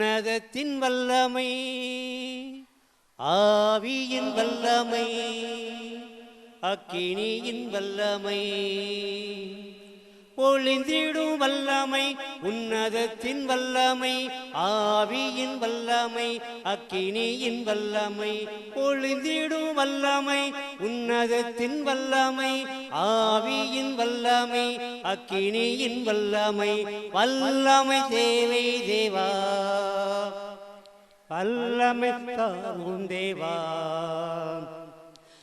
உன்னதத்தின் வல்லமை ஆவியின் வல்லமை அக்கினியின் வல்லமை. ஒளிந்திடும் வல்லமை உன்னதத்தின் வல்லமை ஆவியின் வல்லமை அக்கினியின் வல்லமை. ஒளிந்திடும் வல்லமை உன்னதத்தின் வல்லமை ஆவியின் வல்லமை அக்கினியின் வல்லமை வல்லமை தேவை தேவா. வல்லமை தாரும் தேவா.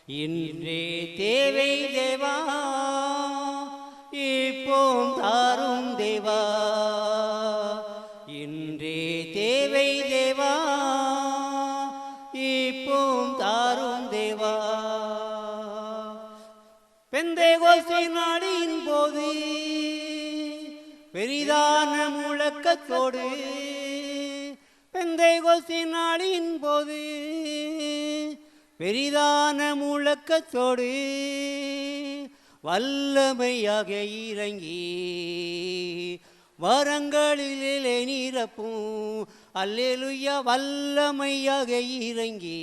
இன்றே தேவை தேவா. இப்போ தா பெந்தேகோசை நாடியின் போது பெரிதான முழக்கத்தோடு பெந்தேகோசை நாடியின் போது பெரிதான முழக்கத்தோடு வல்லமையாக இறங்கி வரங்களிலே நிரப்பும் அல்லேலுயா வல்லமையாக இறங்கி.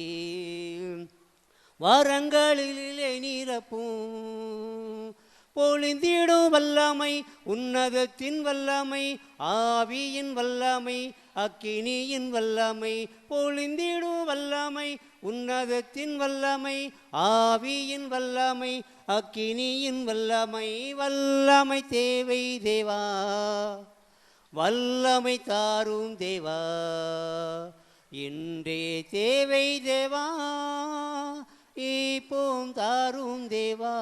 வரங்களிலே நிரப்பும் பொழிந்திடும் வல்லமை உன்னதத்தின் வல்லமை ஆவியின் வல்லமை அக்கினியின் வல்லமை பொழிந்திடும் வல்லமை உன்னதத்தின் வல்லமை ஆவியின் வல்லமை அக்கினியின் வல்லமை வல்லமை தேவை தேவா. வல்லமை தாரும் தேவா. இன்றே தேவை தேவா. இப்போம் தாரும் தேவா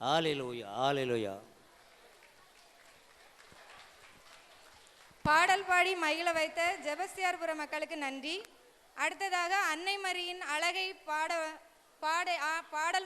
ஆலிலோயா ஆலிலோயா பாடல் பாடி மகிழ வைத்த ஜெபஸ்தியார்புர மக்களுக்கு நன்றி. அடுத்ததாக அன்னை மரியின் அழகை பாட பாட ஆ- பாடல்